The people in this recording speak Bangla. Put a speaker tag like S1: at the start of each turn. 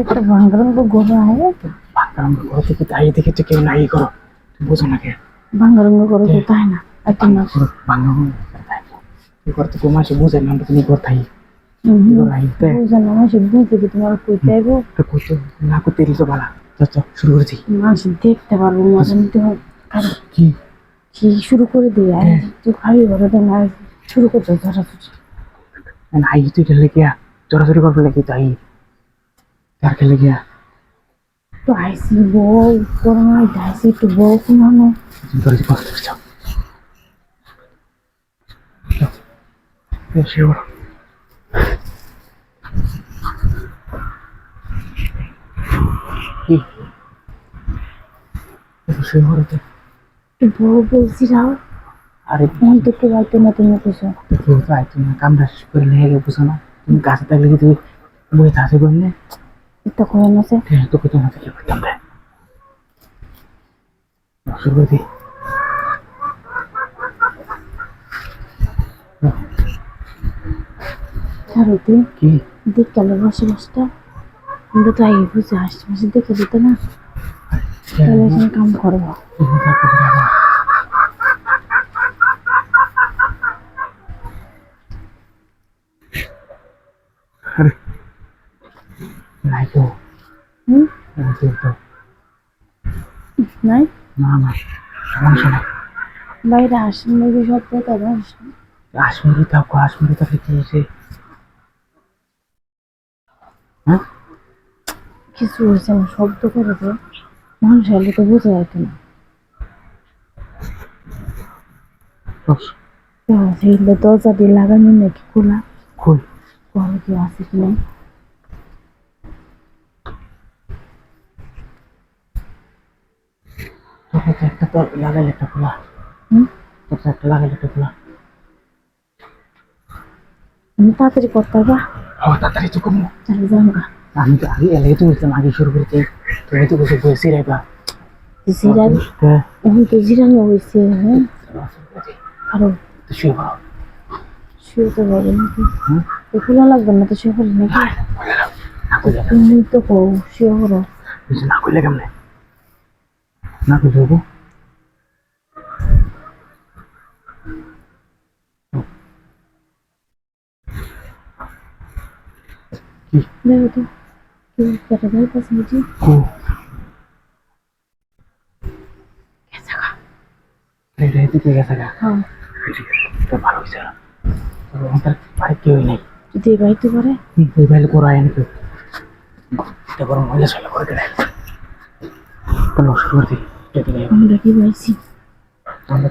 S1: একটা বাঙ্গারঙ্গ গরু আয়
S2: বাংলা ঘর থেকে কেউ নাই করো তুমি বোঝো না কে
S1: গরু তো তাই না এত না
S2: বুঝে না তুমি ঘর থাই ঘর
S1: বুঝতে তোমার কইতে আইবো
S2: তো না করতে এলি তো বালা শুরু করেছি
S1: মানুষ দেখতে পারব মজা নিতে হবে
S2: কি?
S1: কি শুরু করে দিয়ে আর তুই খাবি ঘরে তো না শুরু করতে ধরা
S2: আই তুই খেলে গিয়া। চড়াচড়ি করবে লেগে তাই তার খেলে গিয়া?
S1: তো আইসি বউ করোনা আইসি একটু বউ শোনানো
S2: তুমি করেছি কষ্ট করছ বেশি বড় কি? বেশি বড় তো।
S1: একটু বউ বলছি রাও
S2: আরে
S1: মন তো কেউ আইতো না তুমি কিছু
S2: কেউ তো আইতো না কামটা শেষ করে লেগে গেছে বুঝো না। তুমি কাছে থাকলে কি তুমি বই থাকতে বললে
S1: একটা করে আছে।
S2: তো কত না থেকে করতাম রে। শুরু করে দিই কি?
S1: দেখ গেল বসে বসটা আমরা তো আগে বুঝে আসছি মাসে দেখে দিত না? তাহলে এখানে কাম করব।
S2: আরে। নাই তো।
S1: হুম?
S2: নাই তো তো।
S1: নাই?
S2: না না সমস্যা নাই।
S1: বাইরে আসেন নাকি সব কথা জানিস না
S2: কাশ্মীরি থাকো কাশ্মীরি থাকলে কি হয়েছে হ্যাঁ?
S1: কিছু হয়েছে না শব্দ করে তো মানুষ এলে তো বোঝা যেত না। দরজা দিয়ে লাগানো নাকি খোলা?
S2: কই
S1: ঘরে কি আছে কি নাই?
S2: একটা তো একটা খোলা।
S1: হুম?
S2: একটা একটা খোলা।
S1: আমি তাড়াতাড়ি করতে পারবা
S2: তাড়াতাড়ি তো কমো
S1: তাহলে যাব
S2: আমি তো আগে এলে তো বলছিলাম আগে শুরু করতে। তুমি তো বসে বসে রাখবা
S1: জিরান
S2: হ্যাঁ।
S1: এখন তো জিরানো হয়েছে হ্যাঁ?
S2: আরও শুয়ে পড়ো।
S1: শুয়ে তো পারবে নাকি? খোলা লাগবে না তো শুয়ে পড়ি নাকি? তুমি তো কও শুয়ে পড়ো।
S2: না করলে কেমনে? না করলে যাব
S1: দেখো তো। কি? কেটে দেয় পাশে বুঝি
S2: কো
S1: গেছে গা
S2: রেডি দিতে গেছে গা তো ভালো হয়েছে আমাদের বাড়ি কেউ নেই
S1: যদি এই বাড়িতে পারে
S2: এই বাইরে করা হয় নাকি এটা বড় মহিলা ছেলে করে দেয় করে দিই রেডি
S1: আমরা কি পাইছি
S2: আমরা